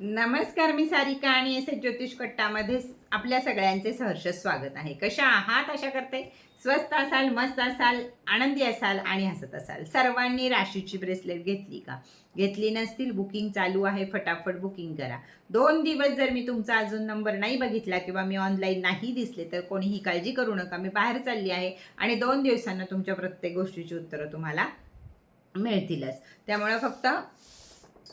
नमस्कार मी सारिका आणि S H ज्योतिष कट्टामध्ये आपल्या सगळ्यांचे सहर्ष स्वागत आहे. कशा आहात? अशा करते स्वस्त असाल मस्त असाल आनंदी असाल आणि हसत असाल. सर्वांनी राशीची ब्रेसलेट घेतली का? घेतली नसतील बुकिंग चालू आहे फटाफट बुकिंग करा. दोन दिवस जर मी तुमचा अजून नंबर नाही बघितला किंवा मी ऑनलाईन नाही दिसले तर कोणीही काळजी करू नका. मी बाहेर चालली आहे आणि दोन दिवसांना तुमच्या प्रत्येक गोष्टीची उत्तरं तुम्हाला मिळतीलच. त्यामुळं फक्त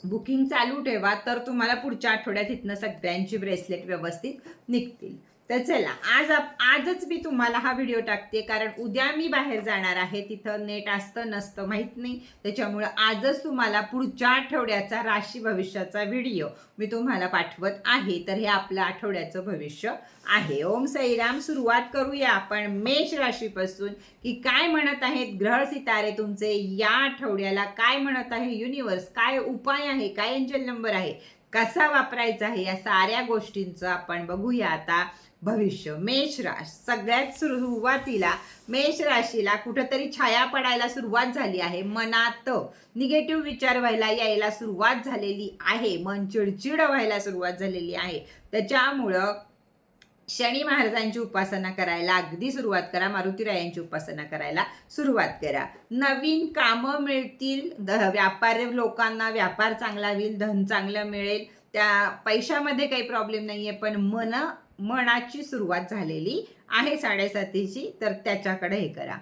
बुकिंग चालू ठेवा तर तुम्हाला पुढच्या आठवड्यात इथनं सगळ्यांची ब्रेसलेट व्यवस्थित निघतील. तर चला आज आजच मी तुम्हाला हा व्हिडिओ टाकते कारण उद्या मी बाहेर जाणार आहे. तिथं नेट असतं नसतं माहीत नाही. त्याच्यामुळं आजच तुम्हाला पुढच्या आठवड्याचा राशी भविष्याचा व्हिडिओ मी तुम्हाला पाठवत आहे. तर हे आपलं आठवड्याचं भविष्य आहे. ओम साईराम सुरुवात करूया आपण मेष राशीपासून. की काय म्हणत आहेत ग्रह सितारे तुमचे या आठवड्याला? काय म्हणत आहे युनिवर्स काय उपाय आहे? काय एंजल नंबर आहे? कसा वापरायचा आहे? या साऱ्या गोष्टींचं आपण बघूया आता. भविष्य. मेष राश सगळ्यात सुरुवातीला मेष राशीला कुठंतरी छाया पडायला सुरुवात झाली आहे. मनात निगेटिव्ह विचार व्हायला यायला सुरुवात झालेली आहे. मन चिडचिड व्हायला सुरुवात झालेली आहे. त्याच्यामुळं शनी महाराजांची उपासना करायला अगदी सुरुवात करा. मारुतीरायांची उपासना करायला सुरुवात करा. नवीन कामं मिळतील. द व्यापार लोकांना व्यापार चांगला होईल. धन चांगलं मिळेल. त्या पैशामध्ये काही प्रॉब्लेम नाही आहे पण मन मनाची सुरुवात झालेली आहे साडेसातीची तर त्याच्याकडे हे करा.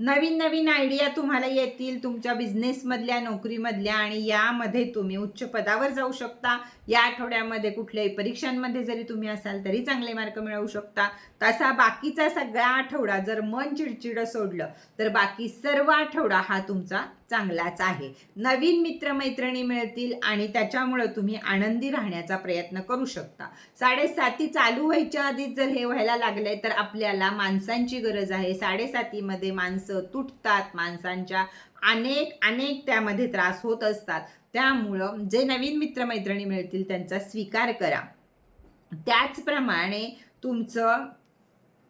नवीन नवीन आयडिया तुम्हाला येतील तुमच्या बिझनेसमधल्या नोकरीमधल्या आणि यामध्ये तुम्ही उच्च पदावर जाऊ शकता. या आठवड्यामध्ये कुठल्याही परीक्षांमध्ये जरी तुम्ही असाल तरी चांगले मार्क मिळवू शकता. तसा बाकीचा सगळा आठवडा जर मन चिडचिड सोडलं तर बाकी सर्व आठवडा हा तुमचा चांगलाच आहे. नवीन मित्रमैत्रिणी मिळतील आणि त्याच्यामुळं तुम्ही आनंदी राहण्याचा प्रयत्न करू शकता. साडेसाती चालू व्हायच्या आधीच जर हे व्हायला लागलंय तर आपल्याला माणसांची गरज आहे. साडेसातीमध्ये माणसं तुटतात माणसांच्या अनेक अनेक त्यामध्ये त्रास होत असतात. त्यामुळं जे नवीन मित्रमैत्रिणी मिळतील त्यांचा स्वीकार करा. त्याचप्रमाणे तुमचं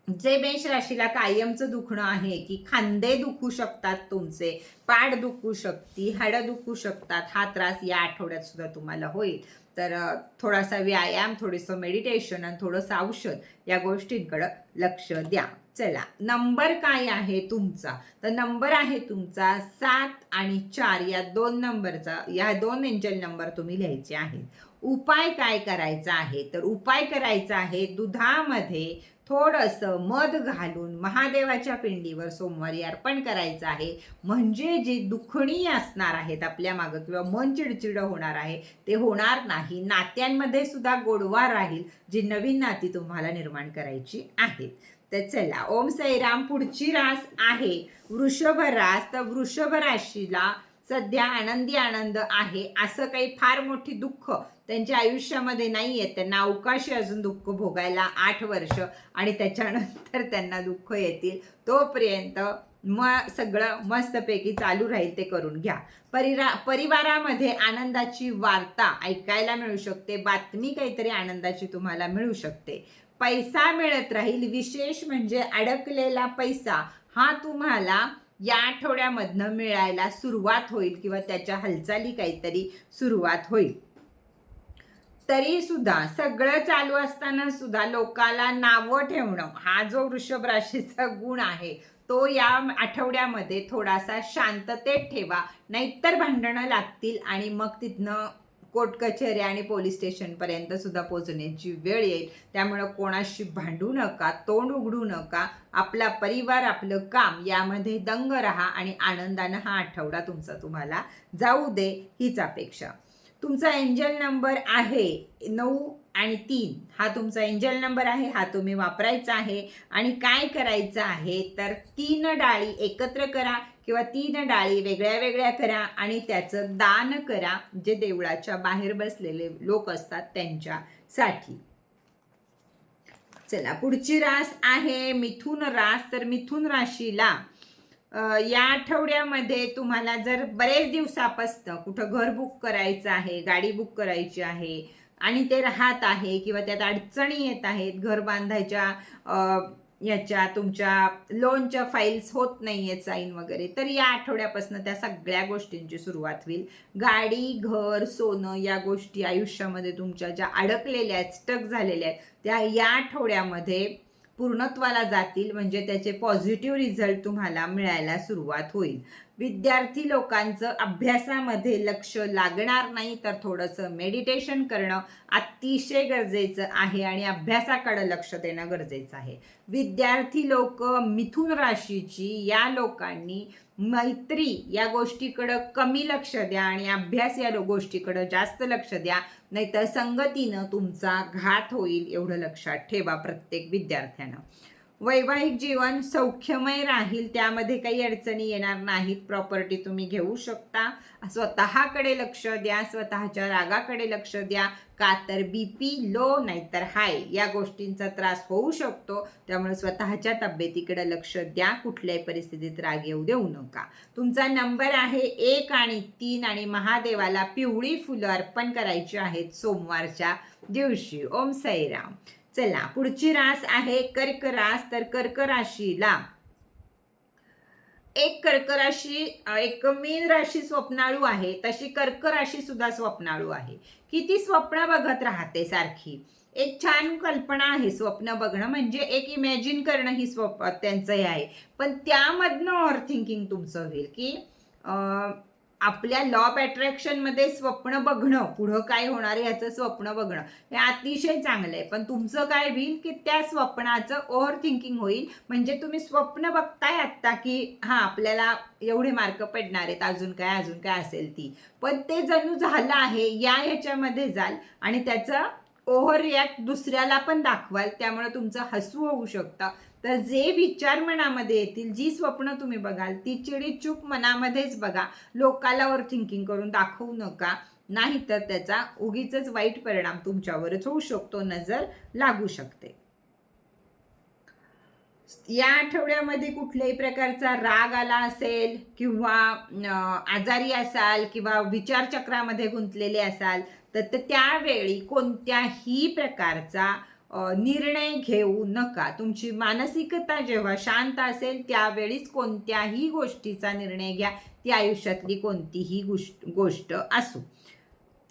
जे मेष राशीला कायमचं दुखणं आहे की खांदे दुखू शकतात तुमचे पाठ दुखू शकती हाडं दुखू शकतात हा त्रास या आठवड्यात सुद्धा तुम्हाला होईल. तर थोडासा व्यायाम थोडंसं मेडिटेशन आणि थोडंसं औषध या गोष्टींकडं लक्ष द्या. चला नंबर काय आहे तुमचा? तर नंबर आहे तुमचा सात आणि चार या दोन नंबरचा या दोन एंजल नंबर तुम्ही लिहायचे आहेत. उपाय काय करायचा आहे? तर उपाय करायचा आहे दुधामध्ये थोडंसं मध घालून महादेवाच्या पिंडीवर सोमवारी अर्पण करायचं आहे. म्हणजे जी दुखणी असणार आहेत आपल्या मागं किंवा मन चिडचिड होणार आहे ते होणार नाही. नात्यांमध्ये सुद्धा गोडवा राहील जी नवीन नाती तुम्हाला निर्माण करायची आहेत. तर चला ओम साईराम पुढची रास आहे. वृषभ रास तर वृषभ राशीला सध्या आनंदी आनंद आहे. असं काही फार मोठी दुःख त्यांच्या आयुष्यामध्ये नाही आहे त्यांना अवकाशी अजून दुःख भोगायला आठ वर्ष आणि त्याच्यानंतर त्यांना दुःख येतील. तोपर्यंत म सगळं मस्तपैकी चालू राहील ते करून घ्या. परिरा परिवारामध्ये आनंदाची वार्ता ऐकायला मिळू शकते. बातमी काहीतरी आनंदाची तुम्हाला मिळू शकते. पैसा मिळत राहील. विशेष म्हणजे अडकलेला पैसा हा तुम्हाला या आठवड्यामधनं मिळायला सुरुवात होईल किंवा त्याच्या हालचाली काहीतरी सुरुवात होईल. तरी सुद्धा सगळं चालू असताना सुद्धा लोकाला नावं ठेवणं हा जो वृषभ राशीचा गुण आहे तो या आठवड्यामध्ये थोडासा शांततेत ठेवा नाहीतर भांडणं लागतील आणि मग तिथनं कोर्ट कचेरी आणि पोलीस स्टेशनपर्यंत सुद्धा पोहोचण्याची वेळ येईल. त्यामुळं कोणाशी भांडू नका तोंड उघडू नका. आपला परिवार आपलं काम यामध्ये दंग राहा आणि आनंदानं हा आठवडा तुमचा तुम्हाला जाऊ दे हीच अपेक्षा. तुमचा एंजल नंबर आहे नऊ आणि तीन. हा तुमचा एंजल नंबर आहे हा तुम्ही वापरायचा आहे. आणि काय करायचं आहे तर तीन डाळी एकत्र करा. किंवा तीन डाळी वेगळ्या वेगळ्या करा आणि त्याचं दान करा जे देवळाच्या बाहेर बसलेले लोक असतात त्यांच्यासाठी. चला पुढची रास आहे मिथुन रास. तर मिथुन राशीला या आठवड्यामध्ये तुम्हाला जर बरेच दिवसापासनं कुठं घर बुक करायचं आहे गाडी बुक करायची आहे आणि ते राहत आहे किंवा त्यात अडचणी येत आहेत घर बांधायच्या ह्याच्या याच्या तुमच्या लोनच्या फाईल्स होत नाही आहेत साईन वगैरे तर या आठवड्यापासून त्या सगळ्या गोष्टींची सुरुवात होईल. गाडी घर सोनं या गोष्टी आयुष्यामध्ये तुमच्या ज्या अडकलेल्या आहेत स्टक झालेल्या आहेत त्या या आठवड्यामध्ये पूर्णत्वाला जातील म्हणजे त्याचे पॉझिटिव्ह रिझल्ट तुम्हाला मिळायला सुरुवात होईल. विद्यार्थी लोकांचं अभ्यासामध्ये लक्ष लागणार नाही तर थोडंसं मेडिटेशन करणं अतिशय गरजेचं आहे आणि अभ्यासाकडे लक्ष देणं गरजेचं आहे. विद्यार्थी लोक मिथुन राशीची या लोकांनी मैत्री या गोष्टीकडं कमी लक्ष द्या आणि अभ्यास या गोष्टीकडं जास्त लक्ष द्या नाहीतर संगतीनं तुमचा घात होईल एवढं लक्षात ठेवा प्रत्येक विद्यार्थ्यानं. वैवाहिक जीवन सौख्यमय राहील त्यामध्ये काही अडचणी येणार नाहीत. प्रॉपर्टी तुम्ही घेऊ शकता. स्वतःकडे लक्ष द्या स्वतःच्या रागाकडे लक्ष द्या. का तर बी पी लो नाहीतर हाय या गोष्टींचा त्रास होऊ शकतो. त्यामुळे स्वतःच्या तब्येतीकडे लक्ष द्या. कुठल्याही परिस्थितीत राग येऊ देऊ नका. तुमचा नंबर आहे एक आणि तीन आणि महादेवाला पिवळी फुलं अर्पण करायची आहेत सोमवारच्या दिवशी. ओम साईराम. चला पुढची रास आहे कर्क रास तर कर्क राशीला एक कर्क राशी एक मीन राशी स्वप्नाळू आहे तशी कर्क राशी सुद्धा स्वप्नाळू आहे. किती स्वप्न बघत राहते सारखी. एक छान कल्पना आहे स्वप्न बघणं म्हणजे एक इमॅजिन करणं ही स्वप्न त्यांचं हे आहे. पण त्यामधनं ओव्हर थिंकिंग तुमचं होईल की आपल्या लॉ ऑफ अट्रॅक्शनमध्ये स्वप्न बघणं पुढं काय होणार आहे याचं स्वप्न बघणं हे अतिशय चांगलं आहे. पण तुमचं काय होईल की त्या स्वप्नाचं ओव्हर थिंकिंग होईल. म्हणजे तुम्ही स्वप्न बघताय आत्ता की हां आपल्याला एवढे मार्क पडणार आहेत अजून काय अजून काय असेल ती. पण ते जणू झालं आहे या ह्याच्यामध्ये जाल आणि त्याचं ओव्हर रिॲक्ट दुसऱ्याला पण दाखवाल त्यामुळे तुमचं हसू होऊ शकतं. तर जे विचार मनामध्ये येतील जी स्वप्न तुम्ही बघाल ती चिडीचूक मनामध्येच बघा. लोकाला ओव्हर थिंकिंग करून दाखवू नका. नाहीतर त्याचा उगीच वाईट परिणाम तुमच्यावरच होऊ शकतो नजर लागू शकते. या आठवड्यामध्ये कुठल्याही प्रकारचा राग आला असेल किंवा आजारी असाल किंवा विचारचक्रामध्ये गुंतलेले असाल तर त्यावेळी कोणत्याही प्रकारचा निर्णय घेऊ नका. तुमची मानसिकता जेव्हा शांत असेल त्यावेळीच कोणत्याही गोष्टीचा निर्णय घ्या. ती आयुष्यातली कोणतीही गोष्ट गोष्ट असो.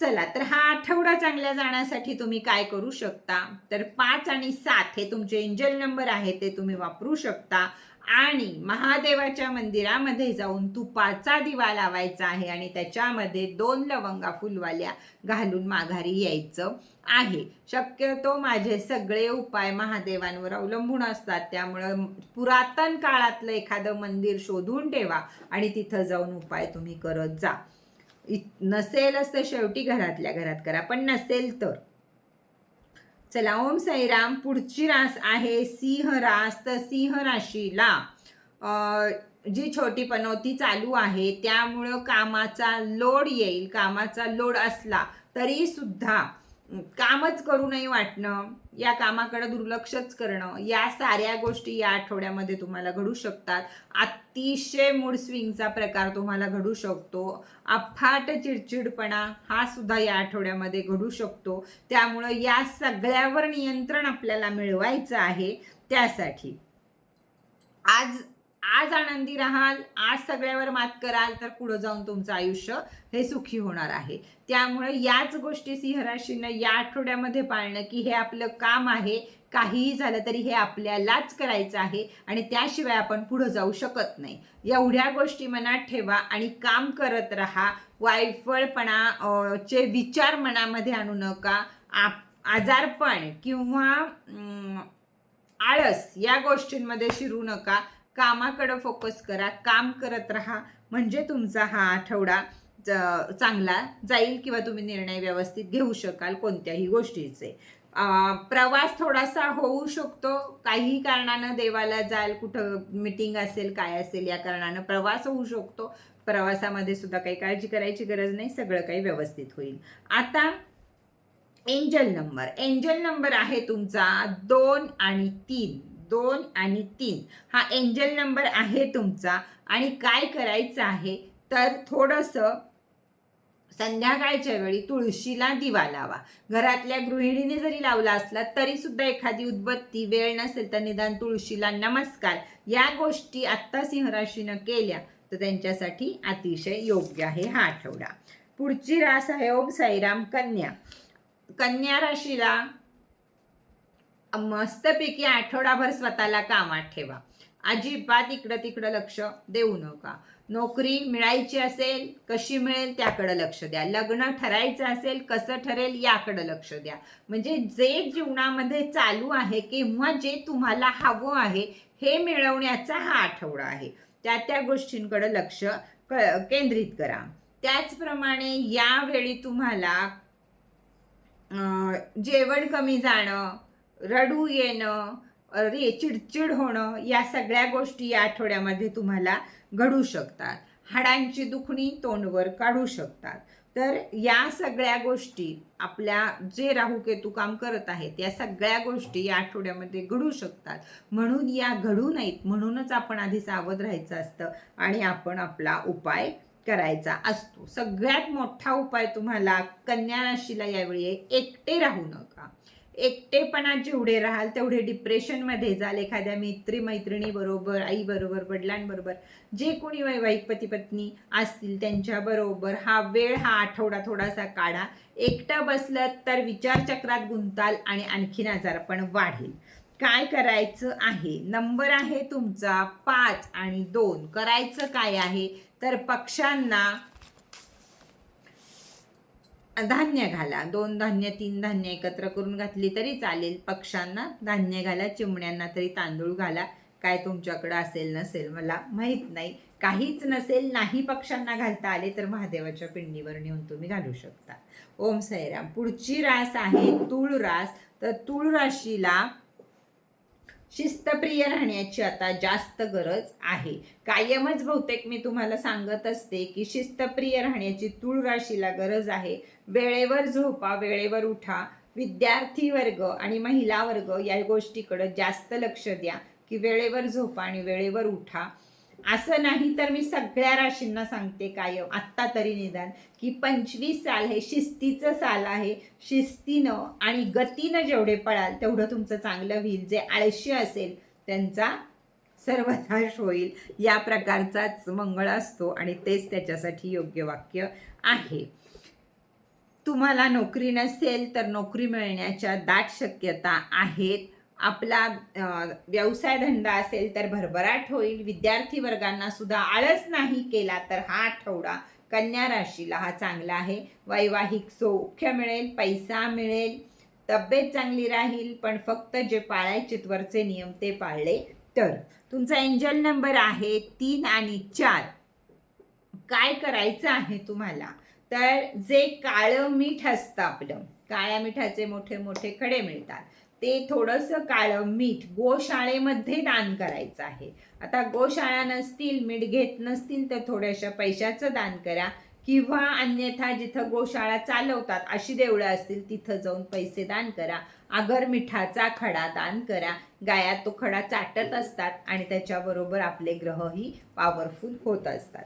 चला तर हा आठवडा चांगल्या जाण्यासाठी तुम्ही काय करू शकता? तर पाच आणि सात हे तुमचे एंजल नंबर आहे ते तुम्ही वापरू शकता. आणि महादेवाच्या मंदिरामध्ये जाऊन तुपाचा दिवा लावायचा आहे आणि त्याच्यामध्ये दोन लवंगा फुलवाल्या घालून माघारी यायचं आहे. शक्यतो माझे सगळे उपाय महादेवांवर अवलंबून असतात. त्यामुळं पुरातन काळातलं एखादं मंदिर शोधून ठेवा आणि तिथं जाऊन उपाय तुम्ही करत जा. नसेलच तर शेवटी घरातल्या घरात करा पण नसेल तर. चला ओम साईराम पुढची रास आहे सिंह रास. तर सिंह राशीला जी छोटी पनवती चालू आहे त्यामुळं कामाचा लोड येईल. कामाचा लोड असला तरी सुद्धा कामच करू नाही वाटणं या कामाकडे दुर्लक्षच करणं या साऱ्या गोष्टी या आठवड्यामध्ये तुम्हाला घडू शकतात. अतिशय मूड स्विंगचा प्रकार तुम्हाला घडू शकतो. अफाट चिडचिडपणा हा सुद्धा या आठवड्यामध्ये घडू शकतो. त्यामुळं या सगळ्यावर नियंत्रण आपल्याला मिळवायचं आहे त्यासाठी. आज आज आनंदी राहाल आज सगळ्यावर मात कराल तर पुढं जाऊन तुमचं आयुष्य हे सुखी होणार आहे. त्यामुळे याच गोष्टी सिंहराशीनं या आठवड्यामध्ये पाळणं की हे आपलं काम आहे काहीही झालं तरी हे आपल्यालाच करायचं आहे आणि त्याशिवाय आपण पुढं जाऊ शकत नाही. एवढ्या गोष्टी मनात ठेवा आणि काम करत राहा. वायफळपणा चे विचार मनामध्ये आणू नका. आप आजारपण किंवा आळस या गोष्टींमध्ये शिरू नका. कामाकडं फोकस करा काम करत राहा. म्हणजे तुमचा हा आठवडा चांगला जाईल किंवा तुम्ही निर्णय व्यवस्थित घेऊ शकाल कोणत्याही गोष्टीचे. प्रवास थोडासा होऊ शकतो. काही कारणानं देवाला जाल कुठं मिटिंग असेल काय असेल या कारणानं प्रवास होऊ शकतो. प्रवासामध्ये सुद्धा काही काळजी करायची गरज नाही सगळं काही व्यवस्थित होईल. आता एंजल नंबर एंजल नंबर आहे तुमचा दोन आणि तीन. दोन आणि तीन. हा एंजल नंबर आहे तुमचा. आणि काय करायचं आहे? तर थोडंसं संध्याकाळच्या वेळी तुळशीला दिवा लावा. घरातल्या गृहिणीने जरी लावला असला तरी सुद्धा एखादी उदबत्ती वेळ नसेल तर निदान तुळशीला नमस्कार या गोष्टी आत्ता सिंहराशीनं केल्या तर त्यांच्यासाठी अतिशय योग्य आहे हा आठवडा. पुढची रास आहे ओम साईराम कन्या. कन्या राशीला मस्तपैकी आठवडाभर स्वतःला कामात ठेवा. अजिबात इकडं तिकडं लक्ष देऊ नका. नोकरी मिळायची असेल कशी मिळेल त्याकडं लक्ष द्या. लग्न ठरायचं असेल कसं ठरेल याकडं लक्ष द्या. म्हणजे जे जीवनामध्ये चालू आहे किंवा जे तुम्हाला हवं आहे हे मिळवण्याचा हा आठवडा आहे. त्या त्या गोष्टींकडं लक्ष क केंद्रित करा. त्याचप्रमाणे यावेळी तुम्हाला जेवण कमी जाणं रडू येणं अरे चिडचिड होणं या सगळ्या गोष्टी या आठवड्यामध्ये तुम्हाला घडू शकतात. हाडांची दुखणी तोंडवर काढू शकतात. तर या सगळ्या गोष्टी आपल्या जे राहूकेतू काम करत आहेत या सगळ्या गोष्टी या आठवड्यामध्ये घडू शकतात. म्हणून या घडू नाहीत म्हणूनच आपण आधी सावध राहायचं असतं आणि आपण आपला उपाय करायचा असतो. सगळ्यात मोठा उपाय तुम्हाला कन्या राशीला यावेळी एकटे राहू नका. एकटेपणा जेवढे राहाल तेवढे डिप्रेशनमध्ये जाल एखाद्या मैत्री मैत्रिणीबरोबर आईबरोबर वडिलांबरोबर. जे कोणी वैवाहिक पती पत्नी असतील त्यांच्याबरोबर हा वेळ हा आठवडा थोडासा काढा. एकटं बसलं तर विचारचक्रात गुंताल आणि आणखीन आजारपण वाढेल. काय करायचं आहे? नंबर आहे तुमचा पाच आणि दोन. करायचं काय आहे? तर पक्ष्यांना धान्य घाला. दोन धान्य तीन धान्य एकत्र करून घातली तरी चालेल. पक्ष्यांना धान्य घाला चिमण्यांना तरी तांदूळ घाला. काय तुमच्याकडं असेल नसेल मला माहीत नाही. काहीच नसेल नाही पक्ष्यांना घालता आले तर महादेवाच्या पिंडीवर नेऊन तुम्ही घालू शकता. ओम साईराम. पुढची रास आहे तूळ रास तर तूळ राशीला शिस्तप्रिय राहण्याची आता जास्त गरज आहे. कायमच बहुतेक मी तुम्हाला सांगत असते की शिस्तप्रिय राहण्याची तूळ राशीला गरज आहे. वेळेवर झोपा वेळेवर उठा विद्यार्थी वर्ग आणि महिला वर्ग या गोष्टीकडे जास्त लक्ष द्या की वेळेवर झोपा आणि वेळेवर उठा. असं नाही तर मी सगळ्या राशींना सांगते कायम. आत्ता तरी निदान की पंचवीस साल हे शिस्तीचं साल आहे. शिस्तीनं आणि गतीनं जेवढे पळाल तेवढं तुमचं चांगलं होईल. जे आळशी असेल त्यांचा सर्वनाश होईल. या प्रकारचाच मंगळ असतो आणि तेच त्याच्यासाठी योग्य वाक्य आहे. तुम्हाला नोकरी नसेल तर नोकरी मिळण्याच्या दाट शक्यता आहेत. आपला व्यवसाय धंदा असेल तर भरभराट होईल. विद्यार्थी वर्गांना सुद्धा आळस नाही केला तर हा आठवडा कन्या राशीला हा चांगला आहे. वैवाहिक सौख्य मिळेल पैसा मिळेल तब्येत चांगली राहील पण फक्त जे पाळायचे वरचे नियम ते पाळले तर. तुमचा एंजल नंबर आहे तीन आणि चार. काय करायचं आहे तुम्हाला? तर जे काळं मीठ असतं आपलं काळ्या मिठाचे मोठे मोठे खडे मिळतात. ते थोडंसं काळं मीठ गोशाळेमध्ये दान करायचं आहे. आता गोशाळा नसतील मीठ घेत नसतील तर थोड्याशा पैशाचं दान करा. किंवा अन्यथा जिथं गोशाळा चालवतात अशी देवळं असतील तिथं जाऊन पैसे दान करा. अगर मिठाचा खडा दान करा. गाया तो खडा चाटत असतात आणि त्याच्याबरोबर आपले ग्रहही पॉवरफुल होत असतात.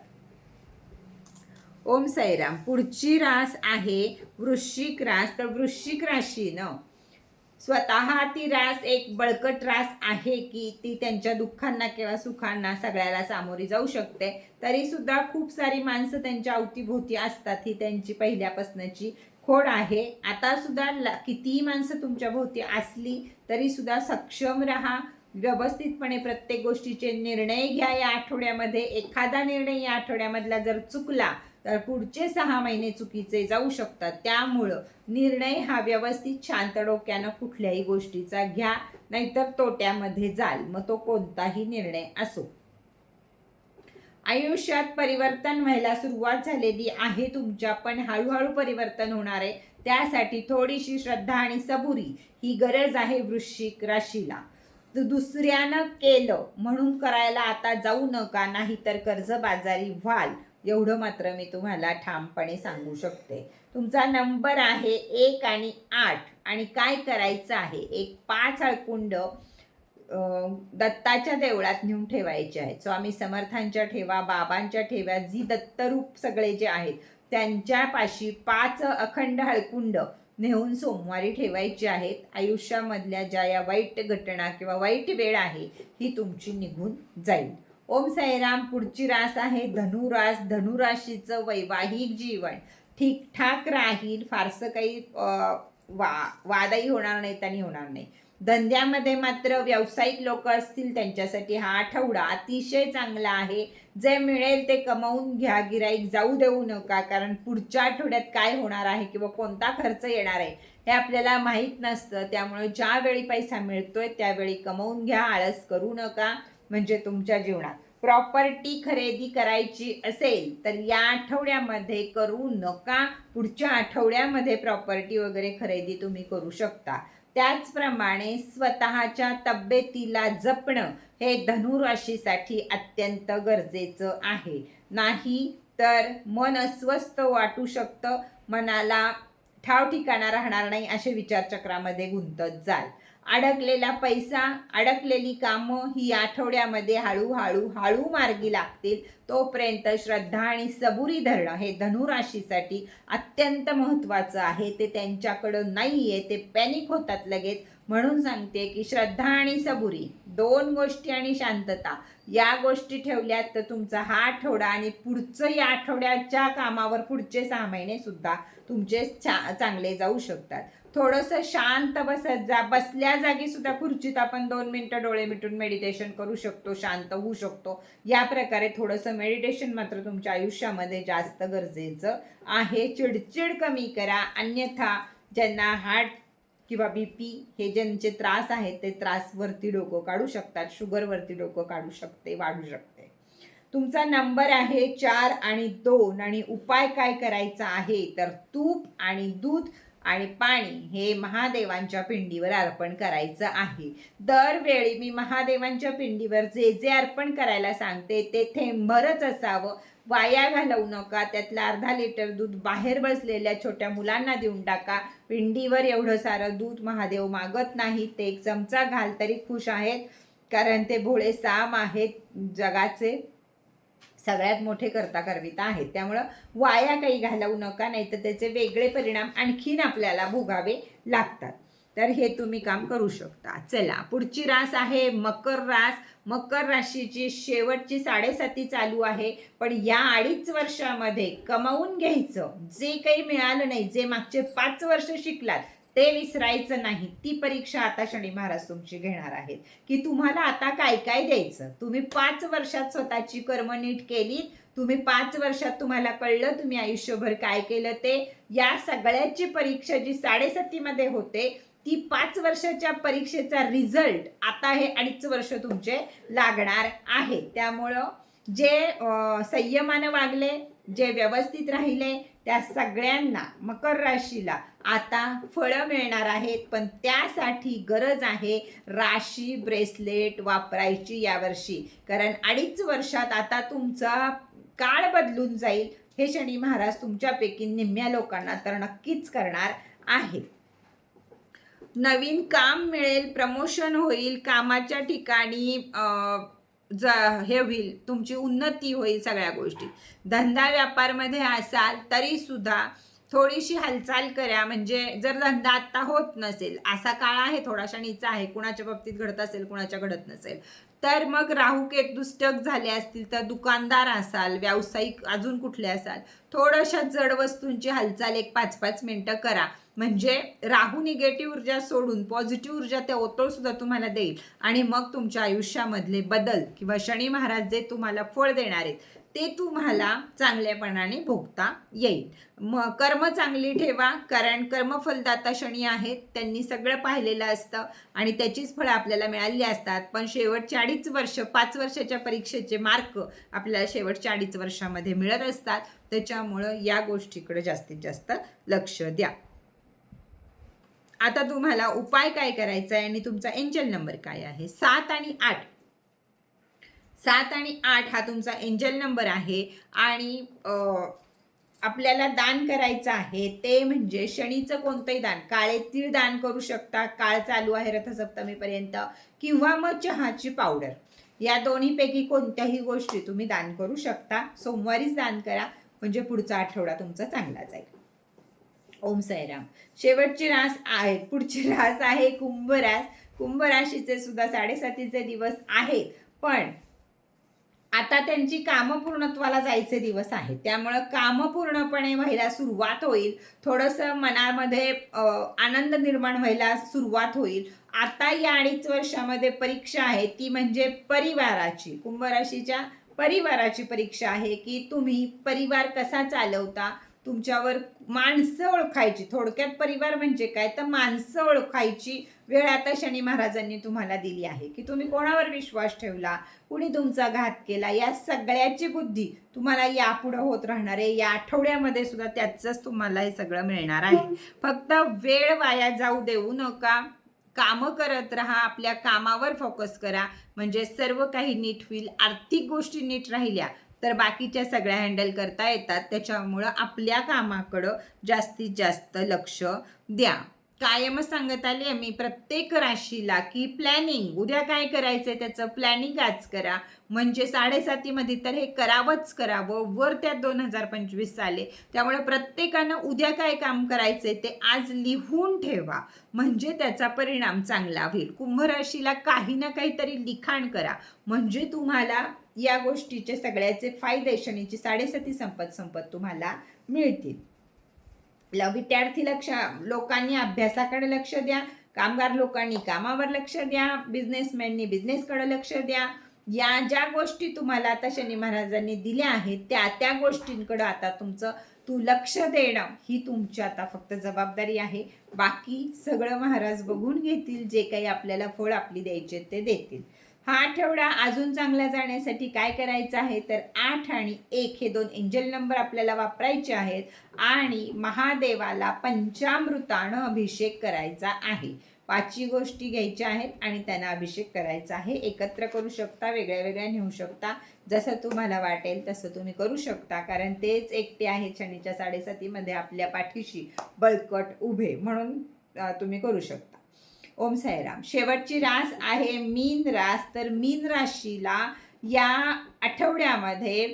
ओम साईराम पुढची रास आहे वृश्चिक रास. तर वृश्चिक राशी ना स्वतः ती रास एक बळकट रास आहे की ती त्यांच्या दुःखांना किंवा सुखांना सगळ्याला सामोरी जाऊ शकते. तरी सुद्धा खूप सारी माणसं त्यांच्या अवतीभोवती असतात. ही त्यांची पहिल्यापासूनची खोड आहे. आता सुद्धा कितीही माणसं तुमच्या भोवती असली तरी सुद्धा सक्षम राहा. व्यवस्थितपणे प्रत्येक गोष्टीचे निर्णय घ्या या आठवड्यामध्ये. एखादा निर्णय या आठवड्यामधला जर चुकला तर पुढचे सहा महिने चुकीचे जाऊ शकतात. त्यामुळं निर्णय हा व्यवस्थित शांत डोक्यानं कुठल्याही गोष्टीचा घ्या नाहीतर तोट्यामध्ये जाल. मग तो कोणताही निर्णय असो. आयुष्यात परिवर्तन व्हायला सुरुवात झालेली आहे. तुमच्या पण हळूहळू परिवर्तन होणार आहे. त्यासाठी थोडीशी श्रद्धा आणि सबुरी ही गरज आहे वृश्चिक राशीला. दुसऱ्यानं केलं म्हणून करायला आता जाऊ नका नाहीतर कर्जबाजारी व्हाल. एवढं मात्र मी तुम्हाला ठामपणे सांगू शकते. तुमचा नंबर आहे एक आणि आठ. आणि काय करायचं आहे? एक पाच हळकुंड दत्ताच्या देवळात नेऊन ठेवायचे आहेत. स्वामी समर्थांच्या ठेवा बाबांच्या ठेवा जी दत्तरूप सगळे जे आहेत त्यांच्यापाशी पाच अखंड हळकुंड नेऊन सोमवारी ठेवायची आहेत. आयुष्यामधल्या ज्या या वाईट घटना किंवा वाईट वेळ आहे ही तुमची निघून जाईल. ओम साईराम पुढची रास आहे धनुरास. धनुराशीचं वैवाहिक जीवन. ठीकठाक राहील. फारसं काही वा वादही होणार नाहीत आणि होणार नाही. धंद्यामध्ये मात्र व्यावसायिक लोक असतील त्यांच्यासाठी हा आठवडा अतिशय चांगला आहे. जे मिळेल ते कमावून घ्या गिराईक जाऊ देऊ नका. कारण पुढच्या आठवड्यात काय होणार आहे किंवा कोणता खर्च येणार आहे हे आपल्याला माहीत नसतं. त्यामुळे ज्यावेळी पैसा मिळतोय त्यावेळी कमवून घ्या आळस करू नका. म्हणजे तुमच्या जीवनात. प्रॉपर्टी खरेदी करायची असेल तर या आठवड्यामध्ये करू नका. पुढच्या आठवड्यामध्ये प्रॉपर्टी वगैरे खरेदी तुम्ही करू शकता. त्याचप्रमाणे स्वतःच्या तब्येतीला जपणं हे धनुराशीसाठी अत्यंत गरजेचं आहे. नाही तर मन अस्वस्थ वाटू शकतं मनाला ठाव ठिकाणा राहणार नाही असे विचारचक्रामध्ये गुंतत जाल. अडकलेला पैसा अडकलेली कामं ही आठवड्यामध्ये हळूहळू हळू मार्गी लागतील. तोपर्यंत श्रद्धा आणि सबुरी धरणं हे धनुराशीसाठी अत्यंत महत्त्वाचं आहे. ते त्यांच्याकडं नाही आहे ते पॅनिक होतात लगेच. म्हणून सांगते की श्रद्धा आणि सबुरी दोन गोष्टी आणि शांतता या गोष्टी ठेवल्यात तर तुमचा हा आठवडा आणि पुढचं या आठवड्याच्या कामावर पुढचे सहा महिने सुद्धा तुमचे छा चांगले जाऊ शकतात. थोडंसं शांत बसत जा. बसल्या जागी सुद्धा खुर्चीत आपण दोन मिनटं डोळे मिटून मेडिटेशन करू शकतो शांत होऊ शकतो. या प्रकारे थोडंसं मेडिटेशन मात्र तुमच्या आयुष्यामध्ये जास्त गरजेचं आहे. चिडचिड कमी करा. अन्यथा ज्यांना हार्ट किंवा बी पी हे ज्यांचे त्रास आहेत ते त्रासवरती डोकं काढू शकतात. शुगरवरती डोकं काढू शकते वाढू शकते. तुमचा नंबर आहे चार आणि दोन आणि उपाय काय करायचा आहे? तर तूप आणि दूध आणि पाणी हे महादेवांच्या पिंडीवर अर्पण करायचं आहे. दरवेळी मी महादेवांच्या पिंडीवर जे जे अर्पण करायला सांगते ते थेंबरच असावं. वाया घालवू नका त्यातलं अर्धा लिटर दूध बाहेर बसलेल्या छोट्या मुलांना देऊन टाका. पिंडीवर एवढं सारं दूध महादेव मागत नाही ते एक चमचा घाल तरी खुश आहेत कारण ते भोळे साम आहेत जगाचे. सगळ्यात मोठे करता करविता आहेत. त्यामुळं वाया काही घालवू नका नाही तर त्याचे वेगळे परिणाम आणखीन आपल्याला भोगावे लागतात. तर हे तुम्ही काम करू शकता. चला पुढची रास आहे मकर रास. मकर राशीची शेवटची साडेसाती चालू आहे. पण या अडीच वर्षामध्ये कमावून घ्यायचं जे काही मिळालं नाही जे मागचे पाच वर्ष शिकलात ते विसरायचं नाही. ती परीक्षा आता शनी महाराज तुमची घेणार आहेत. की तुम्हाला आता काय काय द्यायचं? तुम्ही पाच वर्षात स्वतःची कर्म नीट केली. तुम्ही पाच वर्षात तुम्हाला कळलं तुम्ही आयुष्यभर काय केलं ते. या सगळ्याची परीक्षा जी साडेसातीमध्ये होते ती पाच वर्षाच्या परीक्षेचा रिझल्ट आता हे अडीच वर्ष तुमचे लागणार आहे. त्यामुळं जे संयमानं वागले जे व्यवस्थित राहिले त्या सगळ्यांना मकर राशीला आता फळं मिळणार आहेत. पण त्यासाठी गरज आहे राशी ब्रेसलेट वापरायची यावर्षी. कारण अडीच वर्षात आता तुमचा काळ बदलून जाईल. हे शनी महाराज तुमच्यापैकी निम्म्या लोकांना तर नक्कीच करणार आहे नवीन काम मिळेल प्रमोशन होईल. कामाच्या ठिकाणी ज हे होईल तुमची उन्नती होईल सगळ्या गोष्टी. धंदा व्यापारमध्ये असाल तरी सुद्धा थोडीशी हालचाल करा म्हणजे जर धंदा आत्ता होत नसेल असा काळ आहे थोडा शनीचा आहे कुणाच्या बाबतीत घडत असेल कुणाच्या घडत नसेल तर मग राहू केतू स्टक झाले असतील तर दुकानदार असाल व्यावसायिक अजून कुठले असाल थोड्याशा जड वस्तूंची हालचाल एक पाच पाच मिनटं करा. म्हणजे राहू निगेटिव्ह ऊर्जा सोडून पॉझिटिव्ह ऊर्जा त्या ओतळ सुद्धा तुम्हाला देईल. आणि मग तुमच्या आयुष्यामधले बदल किंवा शनी महाराज जे तुम्हाला फळ देणार आहेत ते तुम्हाला चांगल्यापणाने भोगता येईल. मग कर्म चांगली ठेवा कारण कर्मफलदाता शनी आहेत त्यांनी सगळं पाहिलेलं असतं आणि त्याचीच फळं आपल्याला मिळाली असतात. पण शेवटच्या अडीच वर्ष पाच वर्षाच्या परीक्षेचे मार्क आपल्याला शेवटच्या अडीच वर्षामध्ये मिळत असतात. त्याच्यामुळं या गोष्टीकडे जास्तीत जास्त लक्ष द्या. आता तुम्हाला उपाय काय करायचा आहे आणि तुमचा एंजल नंबर काय आहे? सात आणि आठ. सात आणि आठ हा तुमचा एंजल नंबर आहे आणि आपल्याला दान करायचं आहे ते म्हणजे शनीचं कोणतंही दान. काळे तीळ दान करू शकता काळ चालू आहे रथसप्तमीपर्यंत किंवा मग चहाची पावडर या दोन्हीपैकी कोणत्याही गोष्टी तुम्ही दान करू शकता. सोमवारीच दान करा म्हणजे पुढचा आठवडा तुमचा चांगला जाईल. ओम साईराम शेवटची रास आहे पुढची रास आहे कुंभरास. कुंभराशीचे सुद्धा साडेसातीचे दिवस आहेत पण आता त्यांची कामं पूर्णत्वाला जायचे दिवस आहेत. त्यामुळं कामं पूर्णपणे व्हायला सुरुवात होईल. थोडंसं मनामध्ये आनंद निर्माण व्हायला सुरुवात होईल. आता या अडीच वर्षामध्ये परीक्षा आहे ती म्हणजे परिवाराची. कुंभराशीच्या परिवाराची परीक्षा आहे की तुम्ही परिवार कसा चालवता? तुमच्यावर माणसं ओळखायची. थोडक्यात परिवार म्हणजे काय? तर माणसं ओळखायची वेळ आता शनी महाराजांनी तुम्हाला दिली आहे. की तुम्ही कोणावर विश्वास ठेवला? कुणी तुमचा घात केला? या सगळ्याची बुद्धी तुम्हाला यापुढं होत राहणार आहे. या आठवड्यामध्ये सुद्धा त्याचंच तुम्हाला हे सगळं मिळणार आहे. फक्त वेळ वाया जाऊ देऊ नका. कामं करत राहा. आपल्या कामावर फोकस करा. म्हणजे सर्व काही नीट होईल. आर्थिक गोष्टी नीट राहिल्या. तर बाकीच्या सगळ्या हँडल करता येतात. त्याच्यामुळं आपल्या कामाकडं जास्तीत जास्त लक्ष द्या. कायमच सांगत आली आहे मी प्रत्येक राशीला की प्लॅनिंग उद्या काय करायचं आहे त्याचं प्लॅनिंग आज करा. म्हणजे साडेसातीमध्ये तर हे करावंच करावं. वर त्यात दोन हजार पंचवीस आले. त्यामुळे प्रत्येकानं उद्या काय काम करायचंय ते आज लिहून ठेवा. म्हणजे त्याचा परिणाम चांगला होईल. कुंभ राशीला काही ना काहीतरी लिखाण करा. म्हणजे तुम्हाला या गोष्टीचे सगळ्याचे फायदे शनीची साडेसाती संपत संपत तुम्हाला मिळतील. विद्यार्थी लक्ष लोकांनी अभ्यासाकडे लक्ष द्या कामगार लोकांनी कामावर लक्ष द्या बिझनेसमॅननी बिझनेसकडे लक्ष द्या. या ज्या गोष्टी तुम्हाला आता शनी महाराजांनी दिल्या आहेत त्या त्या गोष्टींकडं आता तुमचं तू लक्ष देणं ही तुमची आता फक्त जबाबदारी आहे. बाकी सगळं महाराज बघून घेतील जे काही आपल्याला फळ आपली द्यायचे ते देतील. हा आठवडा अजून चांगला जाण्यासाठी काय करायचं आहे? तर आठ आणि एक हे दोन एंजल नंबर आपल्याला वापरायचे आहेत आणि महादेवाला पंचामृतानं अभिषेक करायचा आहे. पाचवी गोष्टी घ्यायच्या आहेत आणि त्यांना अभिषेक करायचा आहे. एकत्र करू शकता वेगळ्या वेगळ्या नेऊ शकता. जसं तुम्हाला वाटेल तसं तुम्ही करू शकता. कारण तेच एकटे आहेत शनीच्या साडेसातीमध्ये आपल्या पाठीशी बळकट उभे म्हणून तुम्ही करू शकता. ओम साईराम. शेवटची रास आहे मीन रास. तर मीन राशीला या आठवड्यामध्ये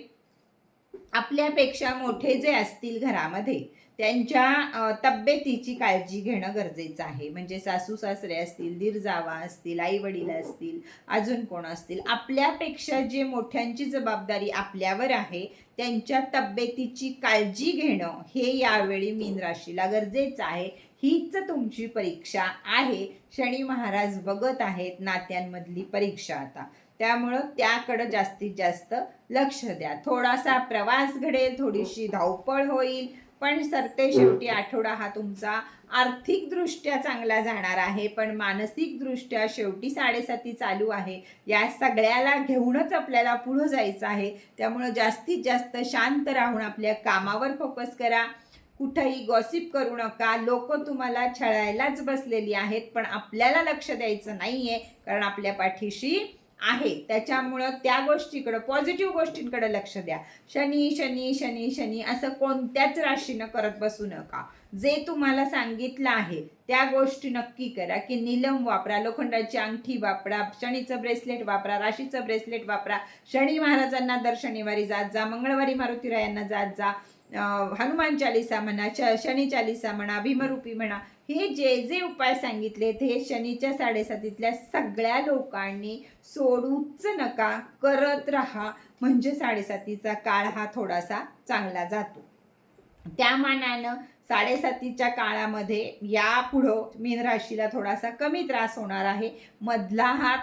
आपल्यापेक्षा मोठे जे असतील घरामध्ये त्यांच्या तब्येतीची काळजी घेणं गरजेचं आहे. म्हणजे सासू सासरे असतील दीर जावा असतील आई वडील असतील अजून कोण असतील आपल्यापेक्षा जे मोठ्यांची जबाबदारी आपल्यावर आहे त्यांच्या तब्येतीची काळजी घेणं हे यावेळी मीन राशीला गरजेचं आहे. हीच तुमची परीक्षा आहे. शनी महाराज बघत आहेत नात्यांमधली परीक्षा आता. त्यामुळं त्याकडं जास्तीत जास्त लक्ष द्या. थोडासा प्रवास घडेल थोडीशी धावपळ होईल. पण सरते शेवटी आठवडा हा तुमचा आर्थिकदृष्ट्या चांगला जाणार आहे. पण मानसिकदृष्ट्या शेवटी साडेसाती चालू आहे. या सगळ्याला घेऊनच आपल्याला पुढं जायचं आहे. त्यामुळं जास्तीत जास्त शांत राहून आपल्या कामावर फोकस करा. कुठंही गॉसिप करू नका. लोक तुम्हाला छळायलाच बसलेली आहेत पण आपल्याला लक्ष द्यायचं नाही आहे कारण आपल्या पाठीशी आहे. त्याच्यामुळं त्या गोष्टीकडं पॉझिटिव्ह गोष्टींकडे लक्ष द्या. शनी शनी शनी शनी असं कोणत्याच राशीनं करत बसू नका. जे तुम्हाला सांगितलं आहे त्या गोष्टी नक्की करा की निलम वापरा लोखंडाची अंगठी वापरा शनीचं ब्रेसलेट वापरा राशीचं ब्रेसलेट वापरा. शनी महाराजांना दर शनिवारी जात जा मंगळवारी मारुतीरायांना जात जा. हनुमान चालिसा म्हणा श शनी चालिसा म्हणा भीमरूपी म्हणा हे जे जे उपाय सांगितलेत हे शनीच्या साडेसातीतल्या सगळ्या लोकांनी सोडूच नका करत राहा. म्हणजे साडेसातीचा काळ हा थोडासा चांगला जातो. त्या मानानं साडेसातीच्या काळामध्ये यापुढं मीन राशीला थोडासा कमी त्रास होणार आहे. मधला हा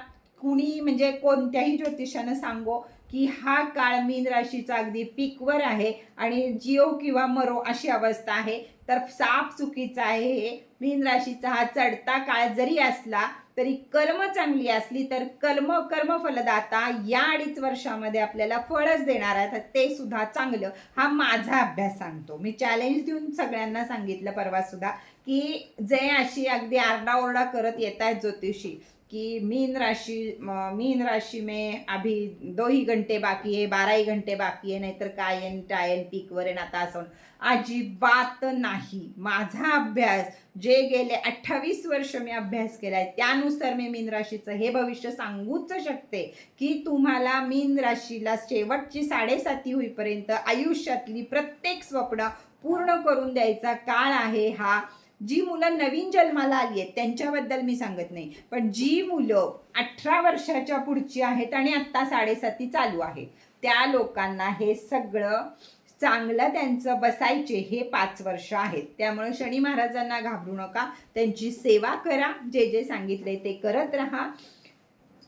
कुणी म्हणजे कोणत्याही ज्योतिषानं सांगो की हा काळ मीन राशीचा अगदी पीकवर आहे आणि जिओ किंवा मरो अशी अवस्था आहे. तर साप चुकीचा आहे हे. मीन राशीचा हा चढता काळ जरी असला तरी कर्म चांगली असली तर कर्म कर्मफलदाता या अडीच वर्षामध्ये आपल्याला फळच देणार आहे ते सुद्धा चांगलं. हा माझा अभ्यास सांगतो. मी चॅलेंज देऊन सगळ्यांना सांगितलं परवा सुद्धा की जे अशी अगदी आरडाओरडा करत येत आहेत ज्योतिषी कि मीन राशि मीन राशि में अभी दो ही घंटे बाकी है बारा ही घंटे बाकी आहे नाहीतर काय एन टायन पीकवर आहे ना आता असं. अजिबात नाही. माझा अभ्यास जे गेले अठ्ठावीस वर्ष मी अभ्यास केलाय त्यानुसार मी मीन राशीचं हे भविष्य सांगूच शकते की तुम्हाला मीन राशीला शेवटची साडेसाती होईपर्यंत आयुष्यातली प्रत्येक स्वप्न पूर्ण करून द्यायचा काळ आहे हा. जी मुलं नवीन जन्माला आली आहेत त्यांच्याबद्दल मी सांगत नाही. पण जी मुलं अठरा वर्षाच्या पुढची आहेत आणि आत्ता साडेसाती चालू आहे त्या लोकांना हे सगळं चांगलं त्यांचं बसायचे हे पाच वर्ष आहेत. त्यामुळे शनी महाराजांना घाबरू नका त्यांची सेवा करा जे जे सांगितले ते करत राहा.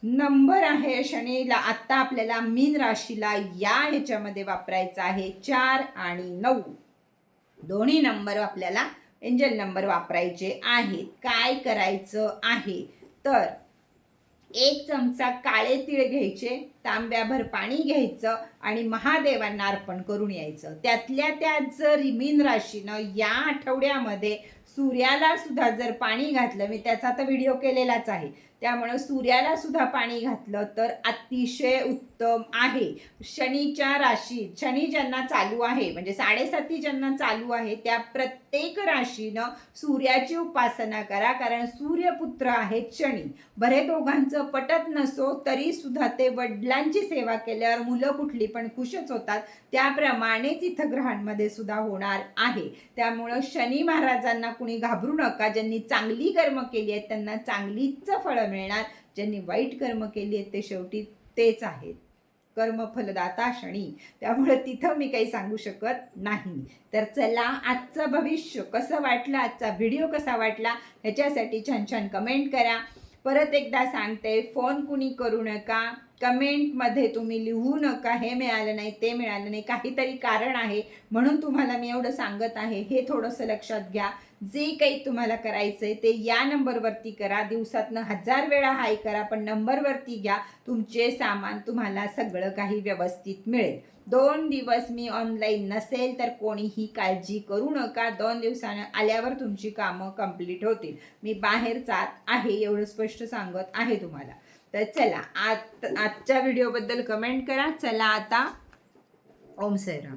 नंबर आहे शनीला आत्ता आपल्याला मीन राशीला या ह्याच्यामध्ये वापरायचा आहे चार आणि नऊ. दोन्ही नंबर आपल्याला एंजल नंबर वापरायचे आहेत. काय करायचं आहे? तर एक चमचा काळे तीळ घ्यायचे तांब्याभर पाणी घ्यायचं आणि महादेवांना अर्पण करून यायचं. त्यातल्या त्यात जर मीन राशीनं या आठवड्यामध्ये सूर्याला सुद्धा जर पाणी घातलं मी त्याचा तर व्हिडिओ केलेलाच आहे त्यामुळं सूर्याला सुद्धा पाणी घातलं तर अतिशय उत्तम आहे. शनीच्या राशी शनी ज्यांना चालू आहे म्हणजे साडेसाती ज्यांना चालू आहे त्या प्रत्येक राशीनं सूर्याची उपासना करा कारण सूर्यपुत्र आहेत शनी. बरे दोघांचं पटत नसो तरी सुद्धा ते वडिलांची सेवा केल्यावर मुलं कुठली पण खुशच होतात. त्याप्रमाणेच इथं ग्रहांमध्ये सुद्धा होणार आहे. त्यामुळं शनी महाराजांना कुणी घाबरू नका. ज्यांनी चांगली कर्म केली आहेत त्यांना चांगलीच फळं मिळणार. ज्यांनी वाईट कर्म केली आहेत ते शेवटी तेच आहेत. कर्मफलदाता क्षणी. त्यामुळे तिथं मी काही सांगू शकत नाही. तर चला आजचं भविष्य कसं वाटलं? आजचा व्हिडिओ कसा वाटला? ह्याच्यासाठी छान छान कमेंट करा. परत एकदा सांगते फोन कुणी करू नका. कमेंटमध्ये तुम्ही लिहू नका. हे मिळालं नाही ते मिळालं नाही. काहीतरी कारण आहे. म्हणून तुम्हाला मी एवढं सांगत आहे. हे थोडंसं लक्षात घ्या. जे काही तुम्हाला करायचं आहे ते या नंबरवरती करा. दिवसातनं हजार वेळा हाय करा पण नंबरवरती घ्या. तुमचे सामान तुम्हाला सगळं काही व्यवस्थित मिळेल. दोन दिवस मी ऑनलाईन नसेल तर कोणीही काळजी करू नका. दोन दिवसानं आल्यावर तुमची कामं कंप्लीट होतील. मी बाहेर जात आहे एवढं स्पष्ट सांगत आहे तुम्हाला. तर चला आत आजच्या व्हिडिओबद्दल कमेंट करा. चला आता ओम सैराम